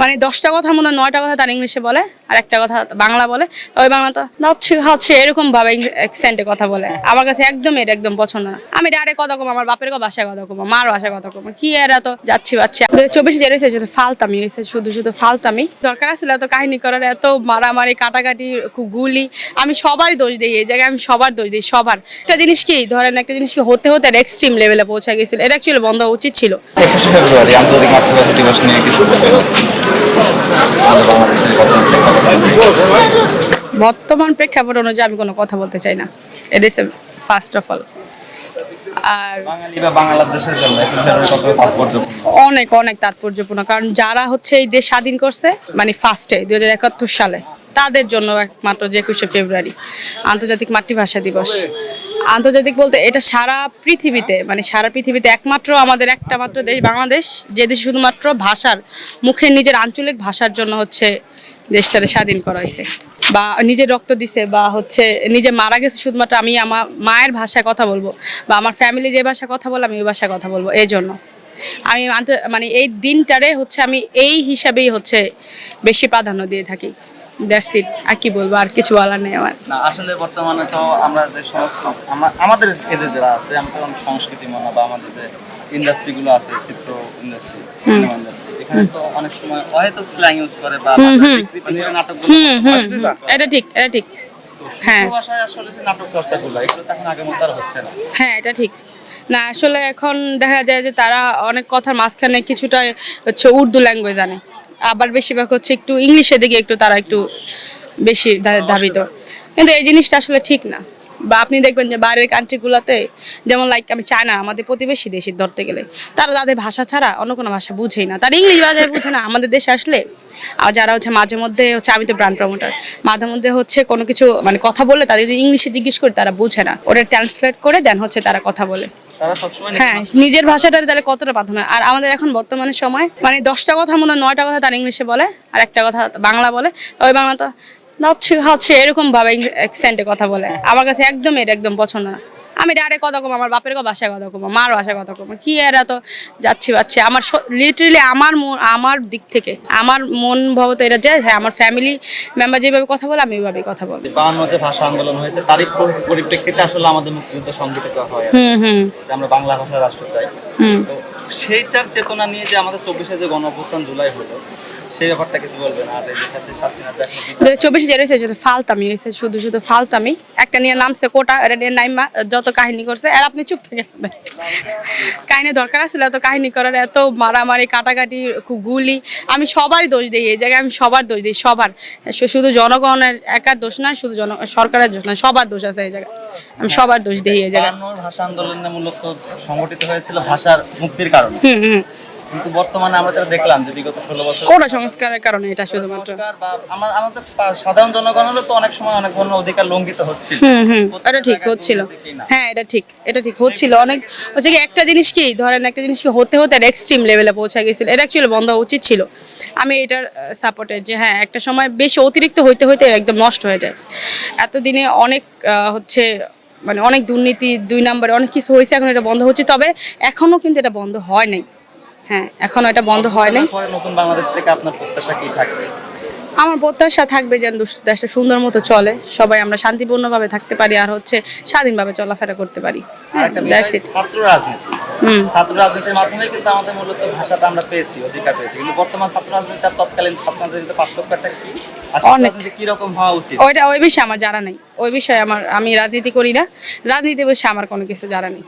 মানে দশটা কথা মনে নয়টা কথা তার ইংলিশে বলে, আর একটা কথা বাংলা বলে। ওই বাংলা তো যাচ্ছে খাচ্ছে এরকম ভাবে অ্যাকসেন্টে কথা বলে। আমার কাছে একদম এটা একদম পছন্দ না। আমি ডাইরেক্ট কথা কম, আমার বাপের কথা বাসায় কথা কম, মার বাসায় কথা কম। কি এরা তো যাচ্ছি বাচ্চা। চব্বিশে যেটা হয়েছে, শুধু ফালতামি হয়েছে, শুধু শুধু ফালতামি। দরকার আসলে এত কাহিনী করার, এত মারামারি, কাটাকাটি গুলি। আমি সবারই দোষ দিই, এই জায়গায় আমি সবার দোষ দিই, সবার। একটা জিনিস কি, ধরেন একটা জিনিস কি, হতে হতে এক্সট্রিম লেভেলে পৌঁছে গেছিল, এটা অ্যাকচুয়ালি বন্ধ উচিত ছিল। বর্তমান প্রেক্ষাপট অনুযায়ী। আমি কোনো কথা বলতে চাই না। এদেশে ফার্স্ট অফ অল আর অনেক অনেক তাৎপর্যপূর্ণ। কারণ যারা হচ্ছে এই দেশ স্বাধীন করছে মানে ফার্স্টে দুই হাজার একাত্তর সালে তাদের জন্য একমাত্র যে একুশে ফেব্রুয়ারি আন্তর্জাতিক মাতৃভাষা দিবস। আন্তর্জাতিক বলতে এটা সারা পৃথিবীতে মানে সারা পৃথিবীতে একমাত্র আমাদের একটা মাত্র দেশ বাংলাদেশ, যে দেশ শুধুমাত্র ভাষার মুখে নিজের আঞ্চলিক ভাষার জন্য হচ্ছে দেশটারে স্বাধীন করা হয়েছে। বা নিজের রক্ত দিছে বা হচ্ছে নিজে মারা গেছে, শুধুমাত্র আমি আমার মায়ের ভাষায় কথা বলব বা আমার ফ্যামিলি যে ভাষায় কথা বলে আমি ওই ভাষায় কথা বলব, এই জন্য। আমি মানে এই দিনটারে হচ্ছে আমি এই হিসাবেই হচ্ছে বেশি প্রাধান্য দিয়ে থাকি। দ্যাটস ইট আর কি বলব আর কিছু বলার নেই আমার। না আসলে বর্তমানে তো আমরা যে সমস্ত আমাদের এজে যারা আছে আমাদের অনেক সংস্কৃতি মনা বা আমাদের যে ইন্ডাস্ট্রি গুলো আছে চিত্র ইন্ডাস্ট্রি ইন্ডাস্ট্রি এখানে তো অনেক সময় হয়তো স্ল্যাং ইউজ করে বা হুম এটা ঠিক এটা ঠিক। হ্যাঁ। ভাষায় আসলে যে এগুলো তো এখন আগের মতো হচ্ছে না। হ্যাঁ এটা ঠিক। না আসলে এখন দেখা যায় যে তারা অনেক কথার মাঝখানে কিছুটা হচ্ছে উর্দু ল্যাঙ্গুয়েজ জানে। আবার বেশিরভাগ হচ্ছে একটু ইংলিশের দিকে একটু তারা একটু বেশি ধাবিত। কিন্তু এই জিনিসটা আসলে ঠিক না। বা আপনি দেখবেন যে বাইরের কান্ট্রিগুলোতে যেমন লাইক আমি চায়না আমাদের প্রতিবেশী দেশে ধরতে গেলে তারা তাদের ভাষা ছাড়া অন্য কোনো ভাষা বুঝেই না। তারা ইংলিশ ভাষায় বুঝে না। আমাদের দেশে আসলে আর যারা হচ্ছে মাঝে মধ্যে হচ্ছে আমি তো ব্র্যান্ড প্রমোটার মাঝে মধ্যে হচ্ছে কোনো কিছু মানে কথা বললে তাদের যদি ইংলিশে জিজ্ঞেস করি তারা বুঝে না। ওটা ট্রান্সলেট করে দেন হচ্ছে তারা কথা বলে। হ্যাঁ নিজের ভাষাটা তাহলে কতটা প্রাধান্য? আর আমাদের এখন বর্তমানে সময় মানে দশটা কথা মনে নয়টা কথা তার ইংলিশে বলে, আর একটা কথা বাংলা বলে। ওই বাংলা তো হচ্ছে এরকম ভাবে কথা বলে। আমার কাছে একদম এটা একদম পছন্দ না। আমি ডাইরেক্ট কথা কম আমার বাপের বাসায় কথা কম মার বাসায় কথা কম। কি এরা তো যাচ্ছি বাচ্চি আমার লিটারেলি আমার আমার দিক থেকে আমার মন ভাব তো এটা যে হ্যাঁ আমার ফ্যামিলি মেম্বার যেভাবে কথা বলে আমি ওইভাবেই কথা বাহান্ন যে ভাষা আন্দোলন হয়েছে তারই পরিপ্রেক্ষিতে আসলে আমাদের মুক্তিযুদ্ধ সংগঠিত হয়। হুম হুম। আমরা বাংলা রাষ্ট্র চাই। হুম। সেইটার চেতনা নিয়ে যে আমাদের চব্বিশে যে গণ জুলাই হলো সেই ব্যাপারটা কিছু বলবেন? আর এই কাছে বিচার- দু চব্বিশে ফালতামি হয়েছে শুধু শুধু ফালতামি। একটা নিয়ে নামছে কোটা এটা নিয়ে নাইমা যত কাহিনী করছে আর আপনি চুপ থেকে কাহিনী দরকার আসলে এত কাহিনী করার এত মারামারি কাটাকাটি খুব গুলি। আমি সবার দোষ দিই এই জায়গায় আমি সবার দোষ দিই সবার। শুধু জনগণের একার দোষ না শুধু জন সরকারের দোষ না সবার দোষ আছে এই জায়গায়। আমি সবার দোষ দিই এই জায়গায়। ভাষা আন্দোলনে মূলত সংগঠিত হয়েছিল ভাষার মুক্তির কারণে। হুম হুম। কিন্তু বর্তমানে আমরা যেটা দেখলাম যে বিগত ষোলো বছর কোটা সংস্কারের কারণে এটা শুধুমাত্র? সংস্কার বা আমা- আমাদের পা- সাধারণ জনগণেরও তো অনেক সময় অনেক ধরনের অধিকার লঙ্ঘিত হচ্ছিল। হুম হুম এটা ঠিক হচ্ছিল। হ্যাঁ এটা ঠিক এটা ঠিক হচ্ছিল। অনেক হচ্ছে কি একটা জিনিস কি ধরেন একটা জিনিস কি হতে হতে এক্সট্রিম লেভেলে পৌঁছে গেছিল। এটা অ্যাকচুয়ালি বন্ধ হওয়া উচিত ছিল। আমি এটার সাপোর্টের যে হ্যাঁ একটা সময় বেশি অতিরিক্ত হইতে হইতে একদম নষ্ট হয়ে যায়। এতদিনে অনেক আহ, হচ্ছে মানে অনেক দুর্নীতি দুই নম্বরে অনেক কিছু হয়েছে এখন এটা বন্ধ হচ্ছে। তবে এখনও কিন্তু এটা বন্ধ হয় নাই। হ্যাঁ এখনও এটা বন্ধ হয় নাই। নতুন বাংলাদেশ থেকে আপনার প্রত্যাশা কি থাকবে? আমার প্রত্যাশা থাকবে যেন দেশটা সুন্দর মতো চলে সবাই আমরা শান্তিপূর্ণভাবে থাকতে পারি আর হচ্ছে স্বাধীনভাবে চলাফেরা করতে পারি। আরেকটা দ্যাটস বিষয়, ইট ছাত্র রাজনীতি। ছাত্র রাজনীতির মাধ্যমে কিন্তু আমাদের মূলত ভাষাটা আমরা পেয়েছি অধিকার পেয়েছি। কিন্তু বর্তমান ছাত্র রাজনীতি আর তৎকালীন ছাত্র রাজনীতিতে পার্থক্যটা কি? ওইটা ওই বিষয়ে আমার জানা নেই। ওই বিষয়ে আমার আমি রাজনীতি করি না। রাজনীতি বিষয়ে আমার কোনো কিছু জানা নেই।